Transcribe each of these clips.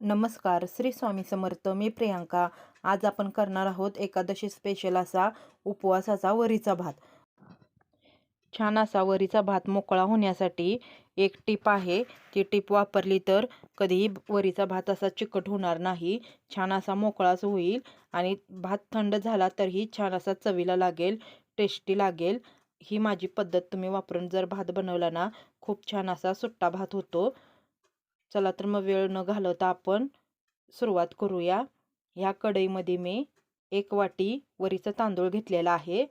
नमस्कार श्री स्वामी समर्थ मी प्रियांका. आज आपण करणार आहोत एकादशी स्पेशल असा उपवासाचा वरीचा भात. छान असा वरीचा भात मोकळा होण्यासाठी एक टीप आहे. ती टीप वापरली तर कधीही वरीचा भात असा चिकट होणार नाही छान असा मोकळाच होईल आणि भात थंड झाला तरीही छान असा चवीला लागेल टेस्टी लागेल. ही माझी पद्धत तुम्ही वापरून जर भात बनवला ना खूप छान असा सुट्टा भात होतो. चला तर मग वेळ न घालवता आपण सुरुवात करूया. ह्या कढईमध्ये मी एक वाटी वरीचा तांदूळ घेतलेला आहे.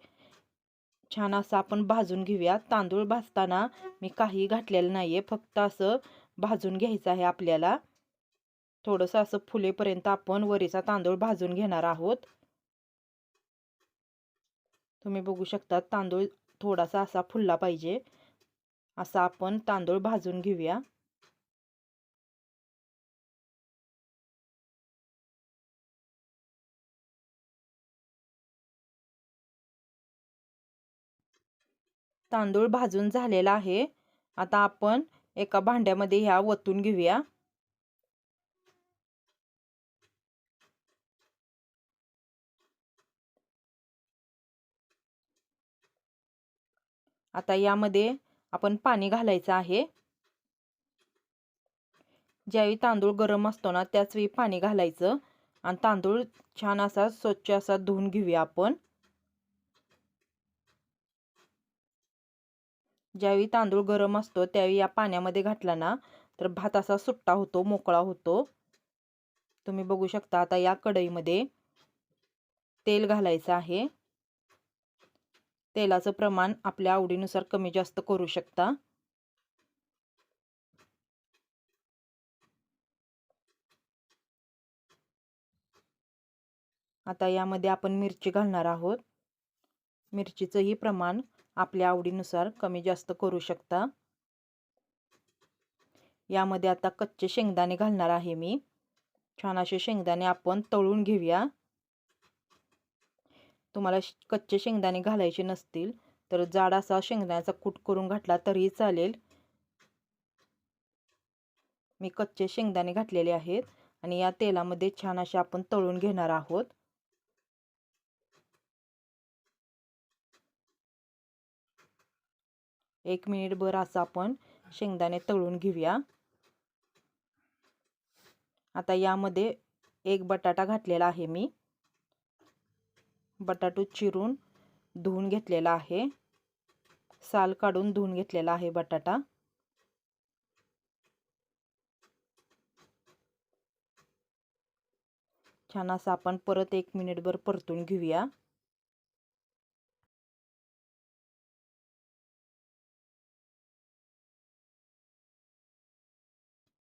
छान असं आपण भाजून घेऊया. तांदूळ भाजताना मी काही घातलेलं नाही आहे फक्त असं भाजून घ्यायचं आहे आपल्याला. थोडंसं असं फुलेपर्यंत आपण वरीचा तांदूळ भाजून घेणार आहोत. तुम्ही बघू शकता तांदूळ थोडासा असा फुलला पाहिजे. असा आपण तांदूळ भाजून घेऊया. तांदूळ भाजून झालेला आहे. आता आपण एका भांड्यामध्ये ह्या वतून घेऊया. आता यामध्ये आपण पाणी घालायचं आहे. ज्यावेळी तांदूळ गरम असतो ना त्याच वेळी पाणी घालायचं. आणि तांदूळ छान असा स्वच्छ असा धुवून घेऊया आपण. ज्यावेळी तांदूळ गरम असतो त्यावेळी या पाण्यामध्ये घातला ना तर भात असा सुट्टा होतो मोकळा होतो. तुम्ही बघू शकता आता या कढईमध्ये तेल घालायचं आहे. तेलाचं प्रमाण आपल्या आवडीनुसार कमी जास्त करू शकता. आता यामध्ये आपण मिरची घालणार आहोत. मिरचीचंही प्रमाण आपल्या आवडीनुसार कमी जास्त करू शकता. यामध्ये आता कच्चे शेंगदाणे घालणार आहे मी. छान असे शेंगदाणे आपण तळून घेऊया. तुम्हाला कच्चे शेंगदाणे घालायचे नसतील तर जाड असा शेंगदाण्याचा कूट करून घातला तरीही चालेल. मी कच्चे शेंगदाणे घातलेले आहेत आणि या तेलामध्ये छान असे आपण तळून घेणार आहोत. एक मिनिटभर असं आपण शेंगदाणे तळून घेऊया. आता यामध्ये एक बटाटा घातलेला आहे मी. बटाटू चिरून धुवून घेतलेला आहे. साल काढून धुवून घेतलेला आहे बटाटा. छान असं आपण परत एक मिनिटभर परतून घेऊया.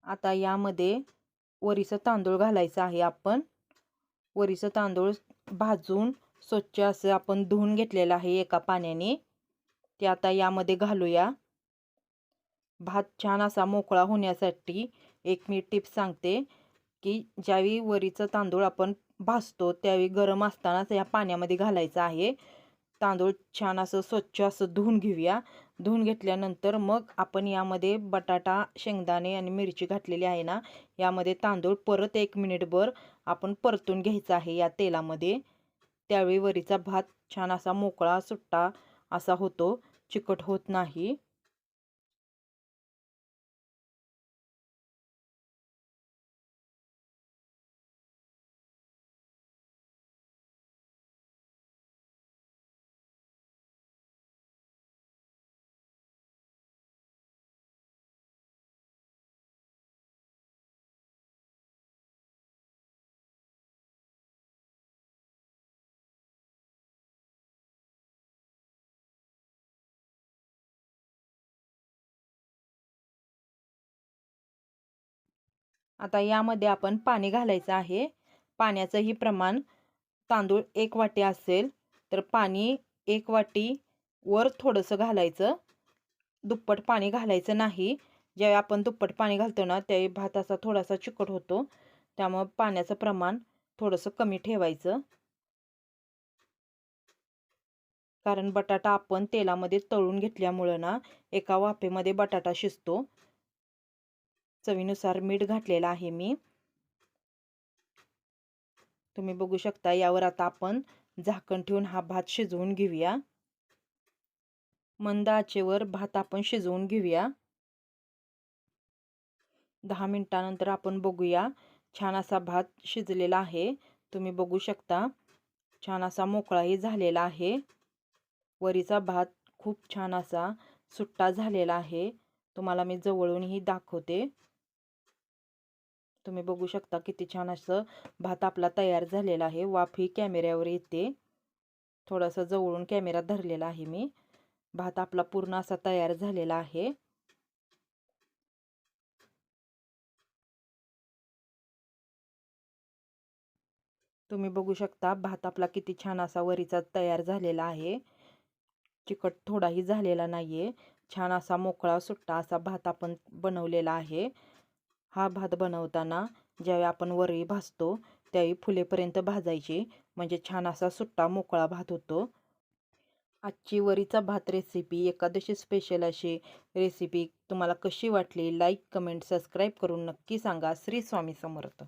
आता यामध्ये वरीचं तांदूळ घालायचं आहे आपण. वरीचं तांदूळ भाजून स्वच्छ असं आपण धुवून घेतलेलं आहे एका पाण्याने. ते आता यामध्ये घालूया. भात छान असा मोकळा होण्यासाठी एक मी टिप्स सांगते की ज्यावेळी वरीचं तांदूळ आपण भाजतो त्यावेळी गरम असतानाच या पाण्यामध्ये घालायचं आहे. तांदूळ छान असं स्वच्छ असं धुवून घेऊया. धुवून घेतल्यानंतर मग आपण यामध्ये बटाटा शेंगदाणे आणि मिरची घातलेली आहे ना यामध्ये तांदूळ परत एक मिनिटभर आपण परतून घ्यायचा आहे या तेलामध्ये. त्यावेळी वरीचा भात छान असा मोकळा सुट्टा असा होतो चिकट होत नाही. आता यामध्ये आपण पाणी घालायचं आहे. पाण्याचंही प्रमाण तांदूळ एक वाटी असेल तर पाणी एक वाटी वर थोडंसं घालायचं. दुप्पट पाणी घालायचं नाही. ज्यावेळी आपण दुप्पट पाणी घालतो ना त्यावेळी भात असा थोडासा चिकट होतो. त्यामुळं पाण्याचं प्रमाण थोडंसं कमी ठेवायचं. कारण बटाटा आपण तेलामध्ये तळून घेतल्यामुळं ना एका वाफेमध्ये बटाटा शिजतो. चवीनुसार मीठ घातलेलं आहे मी. तुम्ही बघू शकता यावर आता आपण झाकण ठेवून हा भात शिजवून घेऊया. मंद आचेवर भात आपण शिजवून घेऊया. दहा मिनटानंतर आपण बघूया छान असा भात शिजलेला आहे. तुम्ही बघू शकता छान असा मोकळाही झालेला आहे. वरीचा भात खूप छान असा सुट्टा झालेला आहे. तुम्हाला मी जवळूनही दाखवते. तुम्ही बघू शकता किती छान असं भात आपला तयार झालेला आहे. वाफी कॅमेऱ्यावर येते. थोडंसं जवळून कॅमेरा धरलेला आहे मी. भात आपला पूर्ण असा तयार झालेला आहे. तुम्ही बघू शकता भात आपला किती छान असा वरीचा तयार झालेला आहे. चिकट थोडाही झालेला नाही आहे छान असा मोकळा सुट्टा असा भात आपण बनवलेला आहे. हा भात बनवताना ज्यावेळी आपण वरळी भाजतो त्यावेळी फुलेपर्यंत भाजायची. म्हणजे छान असा सुट्टा मोकळा भात होतो. आजची वरीचा भात रेसिपी एकादशी स्पेशल अशी रेसिपी तुम्हाला कशी वाटली? लाईक कमेंट सबस्क्राईब करून नक्की सांगा. श्री स्वामी समर्थ.